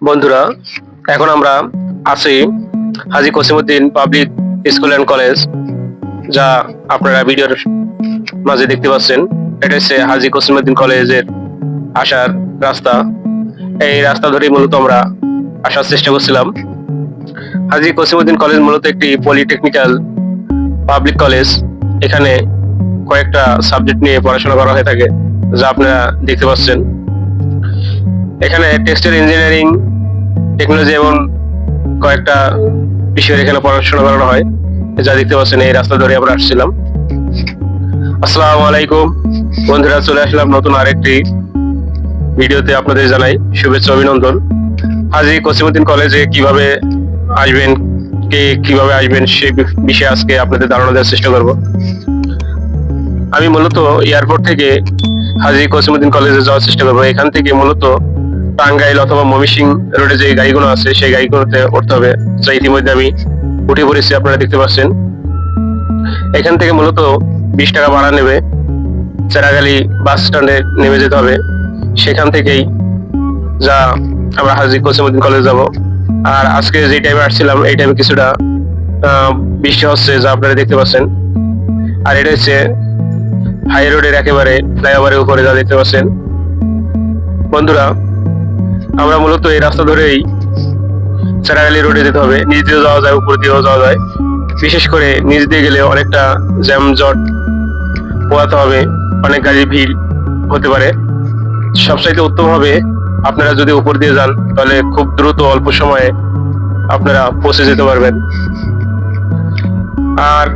বন্ধুরা, এখন আমরা আছি Haji Kasimuddin public school and college, যা আপনারা ভিডিওর মাঝে দেখতে পাচ্ছেন। এটা হচ্ছে হাজি কসিমুদ্দিন কলেজের আসার রাস্তা। এই রাস্তা ধরেই মূলত আমরা আসার চেষ্টা করছিলাম। হাজি কসিমুদ্দিন কলেজ মূলত একটি পলিটেকনিক্যাল পাবলিক কলেজ। এখানে কয়েকটা সাবজেক্ট নিয়ে পড়াশোনা করা হয়ে থাকে, যা আপনারা দেখতে পাচ্ছেন। এখানে টেক্সটাইল ইঞ্জিনিয়ারিং টেকনোলজি এবং কয়েকটা বিষয়ের এখানে পড়াশোনা করানো হয়। যা দেখতে পাচ্ছেন, এই রাস্তা ধরে আমরা আসছিলাম। আসসালামু আলাইকুম। বন্ধুরা, চলে আসলাম নতুন আরেকটি ভিডিওতে আপনাদের জানাই শুভেচ্ছা, অভিনন্দন। হাজি কসিমুদ্দিন কলেজে কীভাবে আসবেন, কে কীভাবে আসবেন, সে বিষয়ে আজকে আপনাদের ধারণা দেওয়ার চেষ্টা করব। আমি মূলত এয়ারপোর্ট থেকে হাজি কসিমুদ্দিন কলেজে যাওয়ার চেষ্টা করব। এখান থেকে মূলত টাঙ্গাইল অথবা মমিসিং রোডে যে গাড়িগুলো আছে, সেই গাড়িগুলোতে উঠতে হবে। যা ইতিমধ্যে আমি উঠে পড়েছি, আপনারা দেখতে পাচ্ছেন। এখান থেকে মূলত বিশ টাকা ভাড়া নেবে। চেরাগালি বাস স্ট্যান্ডে নেমে যেতে হবে। সেখান থেকেই যা আমরা হাজি কসিমুদ্দিন কলেজ যাব। আর আজকে যে টাইমে আসছিলাম, এই টাইমে কিছুটা বৃষ্টি হচ্ছে, যা আপনারা দেখতে পাচ্ছেন। আর এটা হচ্ছে হাই রোডের একেবারে ফ্লাইওভারের উপরে, যা দেখতে পাচ্ছেন। বন্ধুরা আমরা মূলত এই রাস্তা ধরেই চেরাগালি রোডে যেতে হবে। নিচ দিয়েও যাওয়া যায়, উপর দিয়েও যাওয়া যায়। বিশেষ করে নিচ দিয়ে গেলে অনেকটা জ্যামজট পোয়াতে হবে, অনেক গাড়ির ভিড় হতে পারে। সবচাইতে উত্তম হবে, আপনারা যদি উপর দিয়ে যান, তাহলে খুব দ্রুত অল্প সময়ে আপনারা পৌঁছে যেতে পারবেন। আর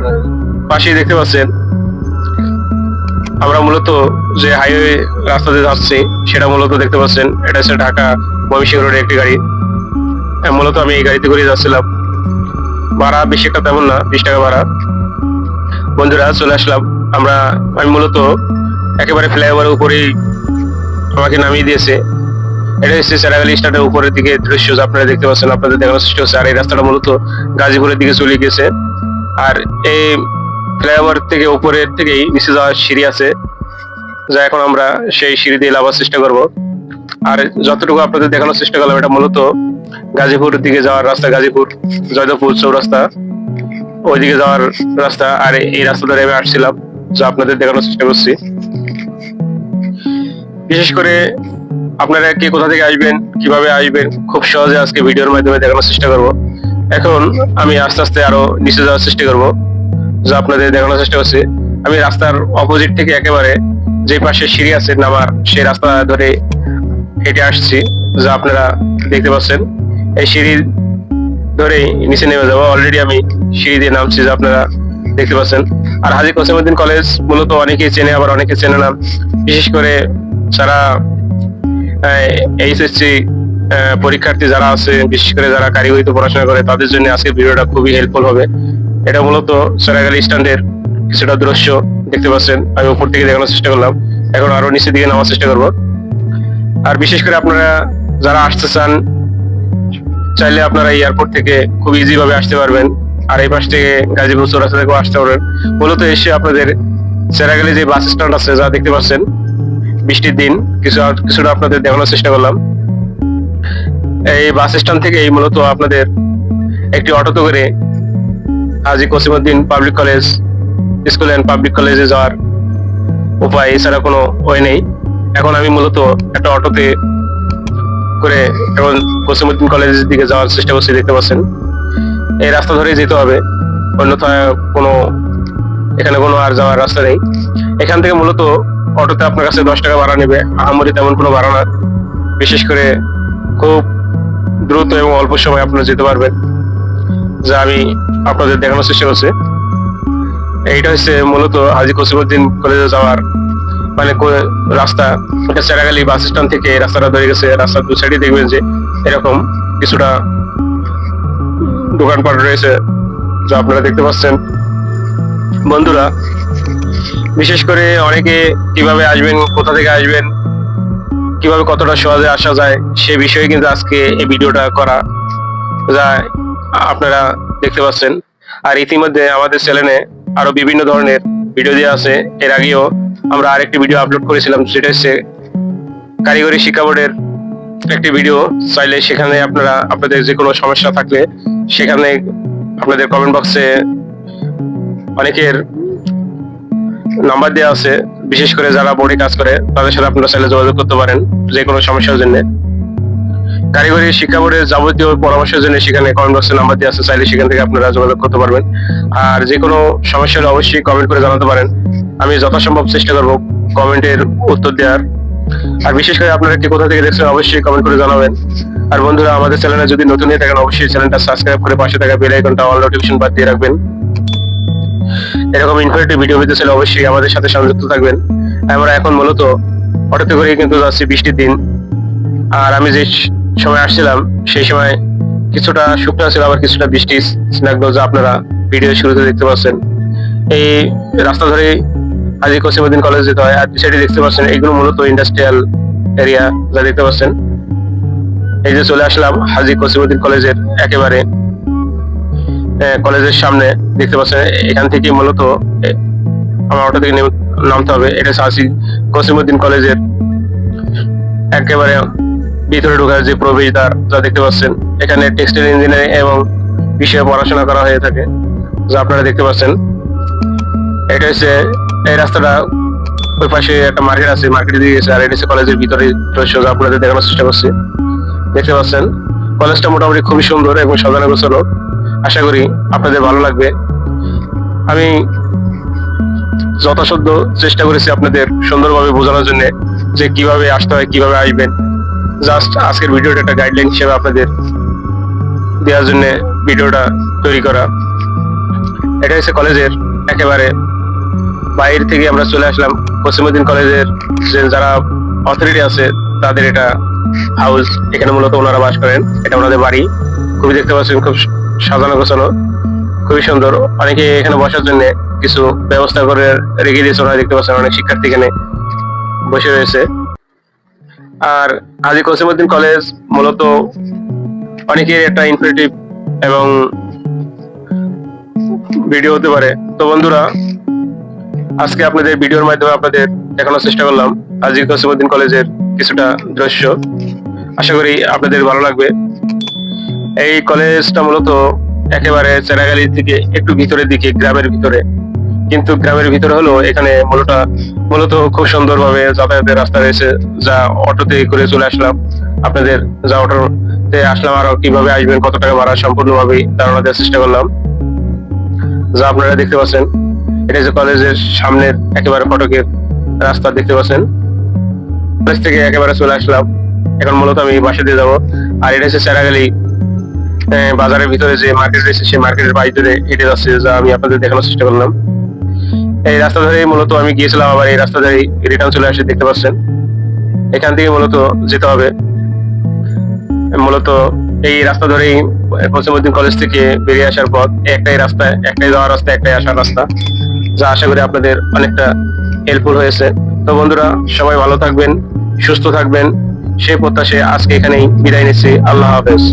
পাশেই দেখতে পাচ্ছেন আমরা মূলত যে হাইওয়ে রাস্তাতে যাচ্ছি সেটা মূলত দেখতে পাচ্ছেন এটা হচ্ছে ঢাকা ময়মনসিংহ রোডের একটি গাড়ি। হ্যাঁ, মূলত আমি এই গাড়িতে করে যাচ্ছিলাম। ভাড়া বেশি একটা তেমন না বিশ টাকা ভাড়া। বন্ধুরা চলে আসলাম। আমরা আমি মূলত একেবারে ফ্লাইওভারের উপরেই আমাকে নামিয়ে দিয়েছে। এটা হচ্ছে সেরাগালি স্টার্টের উপরের দিকে দৃশ্য আপনারা দেখতে পাচ্ছেন। আপনাদের দেখানোর চেষ্টা হচ্ছে আর এই রাস্তাটা মূলত গাজীপুরের দিকে চলে গেছে আর এই ফ্লাইওভার থেকে উপরের থেকেই নিচে যাওয়ার সিঁড়ি আছে, যা এখন আমরা সেই সিঁড়ি দিয়ে লাভার চেষ্টা করব। আর যতটুকু আপনাদের দেখানোর চেষ্টা করলাম, এটা মূলত গাজীপুর দিকে যাওয়ার রাস্তা, গাজীপুর জয়দেবপুর চৌরাস্তা। ওইদিকে যাওয়ার রাস্তা, আর এই রাস্তা ধরে আমি আসছিলাম যা আপনাদের দেখানোর চেষ্টা করছি। বিশেষ করে আপনারা কে কোথা থেকে আসবেন, কীভাবে আসবেন, খুব সহজে আজকে ভিডিওর মাধ্যমে দেখানোর চেষ্টা করব। এখন আমি আস্তে আস্তে আরও নিচে যাওয়ার চেষ্টা করব। যা আপনাদের দেখানোর চেষ্টা করছি। আমি রাস্তার অপোজিট থেকে একেবারে যে পাশে সিঁড়ি আছে নামার সেই রাস্তা ধরে হেঁটে আসছি, যা আপনারা দেখতে পাচ্ছেন। এই সিঁড়ি ধরেই নিচে নেমে যাব। অলরেডি আমি সিঁড়ি দিয়ে নামছি, যা আপনারা দেখতে পাচ্ছেন। আর হাজি কসিমুদ্দিন কলেজ মূলত অনেকেই চেনে, আবার অনেকে চেনে না। বিশেষ করে যারা এইচএসসি পরীক্ষার্থী যারা আছে, বিশেষ করে যারা কারিগরিতে পড়াশোনা করে, তাদের জন্য আজকে ভিডিওটা খুবই হেল্পফুল হবে। এটা মূলত সেরাগালি স্ট্যান্ডের কিছুটা দৃশ্য দেখতে পাচ্ছেন। আমি উপর থেকে দেখানোর চেষ্টা করলাম। এখন আরও নিচের দিকে নামার চেষ্টা করব। আর বিশেষ করে আপনারা যারা আসতে চান, চাইলে আপনারা এয়ারপোর্ট থেকে খুব ইজি ভাবে আসতে পারবেন। আর এই পাশ থেকে গাজীপুর চৌরাস্তা থেকেও আসতে পারবেন। মূলত এসে আপনাদের সেরাগালি যে বাস স্ট্যান্ড আছে, যা দেখতে পাচ্ছেন, বৃষ্টির দিন, কিছু কিছুটা আপনাদের দেখানোর চেষ্টা করলাম। এই বাস স্ট্যান্ড থেকে এই মূলত আপনাদের একটি অটোতে করে Haji Kasimuddin public college school and public কলেজে যাওয়ার উপায় এছাড়া কোনো ওয়ে নেই। এখন আমি মূলত একটা অটোতে করে এখন কসিমুদ্দিন কলেজের দিকে যাওয়ার চেষ্টা করছি, দেখতে পাচ্ছেন। এই রাস্তা ধরেই যেতে হবে। অন্যথায় কোনো, এখানে কোনো আর যাওয়ার রাস্তা নেই। এখান থেকে মূলত অটোতে আপনার কাছে দশ টাকা ভাড়া নেবে। আহামরি তেমন কোনো ভাড়া না। বিশেষ করে খুব দ্রুত এবং অল্প সময় আপনারা যেতে পারবেন। যা আমি আপনাদের দেখানোর চেষ্টা করছি। এইটা হচ্ছে মূলত হাজি কসিমুদ্দিন কলেজে যাওয়ার মানে রাস্তা। চেরাগালি বাস স্ট্যান্ড থেকে রাস্তাটা ধরে গেছে। রাস্তার দু সাইডে দেখবেন যে এরকম কিছুটা দোকানপাট রয়েছে, যা আপনারা দেখতে পাচ্ছেন। বন্ধুরা, বিশেষ করে অনেকে কীভাবে আসবেন, কোথা থেকে আসবেন, কীভাবে কতটা সহজে আসা যায়, সে বিষয়ে কিন্তু আজকে এই ভিডিওটা করা যা আপনারা দেখতে পাচ্ছেন। আর ইতিমধ্যে আমাদের চ্যানেলে আরও বিভিন্ন ধরনের ভিডিও দেওয়া আছে। এর আগেও আমরা আরেকটি ভিডিও আপলোড করেছিলাম, সেটা হচ্ছে কারিগরি শিক্ষা বোর্ডের একটি ভিডিও চাইলে সেখানে আপনারা, আপনাদের যে কোনো সমস্যা থাকলে সেখানে আপনাদের কমেন্ট বক্সে অনেকের নাম্বার দেওয়া আছে। বিশেষ করে যারা বোর্ডে কাজ করে, তাদের সাথে আপনারা চাইলে যোগাযোগ করতে পারেন, যে কোনো সমস্যার জন্য। কারিগরি শিক্ষা বোর্ডের যাবতীয় পরামর্শের জন্য সেখানে কমেন্ট বক্সে নাম্বার দিয়ে আছে, চাইলে সেখান থেকে আপনারা যোগাযোগ করতে পারবেন। আর যে কোনো সমস্যা হলে অবশ্যই কমেন্ট করে জানাতে পারেন। আমি যথাসম্ভব চেষ্টা করব কমেন্টের উত্তর দেওয়ার। আর বিশেষ করে আপনারা কি কোথা থেকে দেখছেন অবশ্যই কমেন্ট করে জানাবেন। আর বন্ধুরা, আমাদের চ্যানেলে যদি নতুন হয়ে থাকেন, অবশ্যই চ্যানেলটা সাবস্ক্রাইব করে পাশে থাকা বেল আইকনটা অল নোটিফিকেশন বাদ দিয়ে রাখবেন। এরকম ইনফরমেটিভ ভিডিও পেতে চাইলে অবশ্যই আমাদের সাথে সংযুক্ত থাকবেন। আমরা এখন মূলত অটোতে করে কিন্তু যাচ্ছি বৃষ্টির দিন। আর আমি যে সময় আসছিলাম, সেই সময় কিছুটা শুকনো ছিল, আবার কিছুটা বৃষ্টি স্নাগ্ন যা আপনারা ভিডিও শুরুতে দেখতে পাচ্ছেন। এই রাস্তা ধরে আজি কসিমুদ্দিন কলেজ যেতে হয়, আর সাইডে দেখতে পাচ্ছেন, এগুলো মূলত ইন্ডাস্ট্রিয়াল এরিয়া যা দেখতে পাচ্ছেন। এই যে চলে আসলাম হাজি কসিমুদ্দিন কলেজের একেবারে কলেজের সামনে। দেখতে পাচ্ছেন, এখান থেকে মূলত আমার অটো থেকে নামতে হবে। এটা হাজি কসিমুদ্দিন কলেজের একেবারে ভিতরে ঢোকার যে প্রবেশদ্বার যা দেখতে পাচ্ছেন, এখানে টেক্সটাইল ইঞ্জিনিয়ারিং এবং বিষয়ে পড়াশোনা করা হয়ে থাকে, যা আপনারা দেখতে পাচ্ছেন। এটা হচ্ছে, এই রাস্তাটা ওই পাশে একটা মার্কেট আছে, মার্কেটে দিয়ে গেছে, আর এটা হচ্ছে কলেজের ভিতরে দৃশ্য যা আপনাদের দেখানোর চেষ্টা করছি। দেখতে পাচ্ছেন, কলেজটা মোটামুটি খুবই সুন্দর এবং সাজানো গোছানো। আশা করি আপনাদের ভালো লাগবে। আমি যথাসাধ্য চেষ্টা করেছি আপনাদের সুন্দরভাবে বোঝানোর জন্য যে কীভাবে আসতে হয়, কীভাবে আসবেন। জাস্ট আজকের ভিডিওটা একটা গাইডলাইন হিসেবে আপনাদের দেওয়ার জন্য ভিডিওটা তৈরি করা। এটা হচ্ছে কলেজের একেবারে বাইরে থেকে আমরা চলে আসলাম। পশ্চিমুদ্দিন কলেজের যে যারা অথরিটি আছে, তাদের এটা হাউস এখানে মূলত ওনারা বাস করেন। এটা ওনাদের বাড়ি। খুবই দেখতে পাচ্ছেন, খুব সাজানো গোছানো, খুবই সুন্দর। অনেকে এখানে বসার জন্য কিছু ব্যবস্থা করে রেখে দিয়েছে, ওনারা দেখতে পাচ্ছেন অনেক শিক্ষার্থী এখানে বসে রয়েছে। আর হাজি কসিমুদ্দিন কলেজ মূলত অনেকের একটা ইনফরমেটিভ এবং ভিডিও হতে পারে। তো বন্ধুরা, আজকে আপনাদের ভিডিওর মাধ্যমে আপনাদের দেখানোর চেষ্টা করলাম হাজি কসিমুদ্দিন কলেজের কিছুটা দৃশ্য। আশা করি আপনাদের ভালো লাগবে। এই কলেজটা মূলত একেবারে চেরাগালি থেকে একটু ভিতরের দিকে, গ্রামের ভিতরে। কিন্তু গ্রামের ভিতরে হলো এখানে মূলত মূলত খুব সুন্দরভাবে যাতায়াতের রাস্তা রয়েছে। যা অটোতে করে চলে আসলাম। আপনাদের যা অটোতে আসলাম আরও কীভাবে আসবেন, কত টাকা ভাড়া সম্পূর্ণভাবে ধারণা দেওয়ার চেষ্টা করলাম। যা আপনারা দেখতে পাচ্ছেন, এটা যে কলেজের সামনের একেবারে ফটকের রাস্তা দেখতে পাচ্ছেন। কলেজ থেকে একেবারে চলে আসলাম। এখন মূলত আমি বাসা দিয়ে যাব। আর এটা হচ্ছে চেরাগালি বাজারের ভিতরে যে মার্কেট রয়েছে, সেই মার্কেটের বাইরে হেঁটে যাচ্ছে, যা আমি আপনাদের দেখানোর চেষ্টা করলাম। এই রাস্তা ধরে মূলত আমি গিয়েছিলাম, আবার এই রাস্তা ধরে রিটার্ন চলে আসে, দেখতে পাচ্ছেন। এখান থেকে মূলত যেতে হবে। মূলত এই রাস্তা ধরেই পশ্চিমবদ্দিন কলেজ থেকে বেরিয়ে আসার পথ একটাই রাস্তা, একটাই যাওয়ার রাস্তা, একটাই আসার রাস্তা, যা আশা করি আপনাদের অনেকটা হেল্পফুল হয়েছে। তো বন্ধুরা, সবাই ভালো থাকবেন, সুস্থ থাকবেন। সেই প্রত্যাশে আজকে এখানেই বিদায় নিচ্ছি। আল্লাহ হাফেজ।